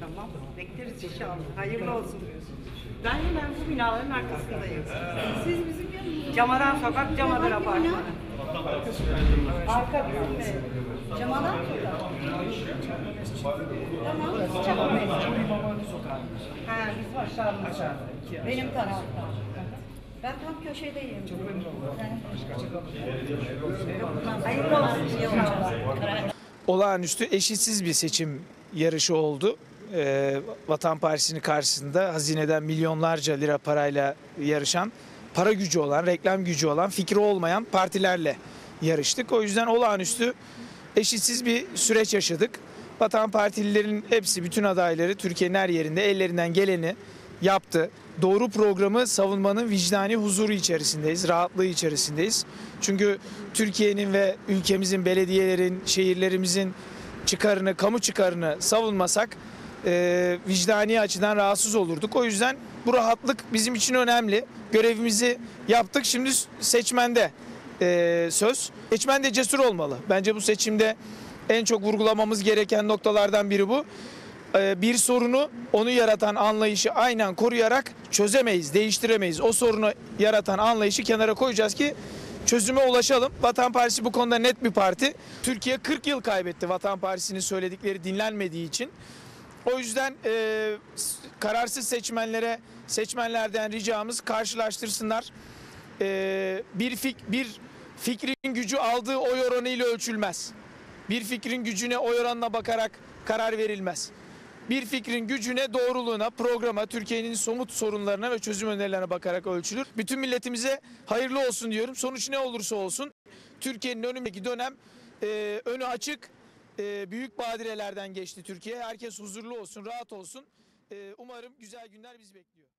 Tamam, bekleriz inşallah. Hayırlı olsun. Ben hemen bu binaların arkasındayım. Siz bizim yanımızda. Camadan sokak, Camadan apartmanı. Arka bizim de. Camadan sokak. Tamam, Camadan sokak. Ha, bizim aşağıda. Benim tarafta. Ben tam köşedeyim. Çok memnun oldum. Hayırlı olsun. Hayırlı olsun olağanüstü eşitsiz bir seçim yarışı oldu. Ee, Vatan Partisi'nin karşısında hazineden milyonlarca lira parayla yarışan, para gücü olan, reklam gücü olan, fikri olmayan partilerle yarıştık. O yüzden olağanüstü eşitsiz bir süreç yaşadık. Vatan Partililerin hepsi, bütün adayları Türkiye'nin her yerinde ellerinden geleni yaptı. Doğru programı savunmanın vicdani huzuru içerisindeyiz, rahatlığı içerisindeyiz. Çünkü Türkiye'nin ve ülkemizin, belediyelerin, şehirlerimizin çıkarını, kamu çıkarını savunmasak e, vicdani açıdan rahatsız olurduk. O yüzden bu rahatlık bizim için önemli. Görevimizi yaptık. Şimdi seçmende e, söz. Seçmen de cesur olmalı. Bence bu seçimde en çok vurgulamamız gereken noktalardan biri bu. E, bir sorunu onu yaratan anlayışı aynen koruyarak çözemeyiz, değiştiremeyiz. O sorunu yaratan anlayışı kenara koyacağız ki çözüme ulaşalım. Vatan Partisi bu konuda net bir parti. Türkiye 40 yıl kaybetti Vatan Partisi'nin söyledikleri dinlenmediği için. O yüzden e, kararsız seçmenlere seçmenlerden ricamız karşılaştırsınlar. E, bir fik bir fikrin gücü aldığı oy oranı ile ölçülmez. Bir fikrin gücüne oy oranına bakarak karar verilmez. Bir fikrin gücüne, doğruluğuna, programa, Türkiye'nin somut sorunlarına ve çözüm önerilerine bakarak ölçülür. Bütün milletimize hayırlı olsun diyorum. Sonuç ne olursa olsun Türkiye'nin önündeki dönem e, önü açık, e, büyük badirelerden geçti Türkiye. Herkes huzurlu olsun, rahat olsun. E, umarım güzel günler bizi bekliyor.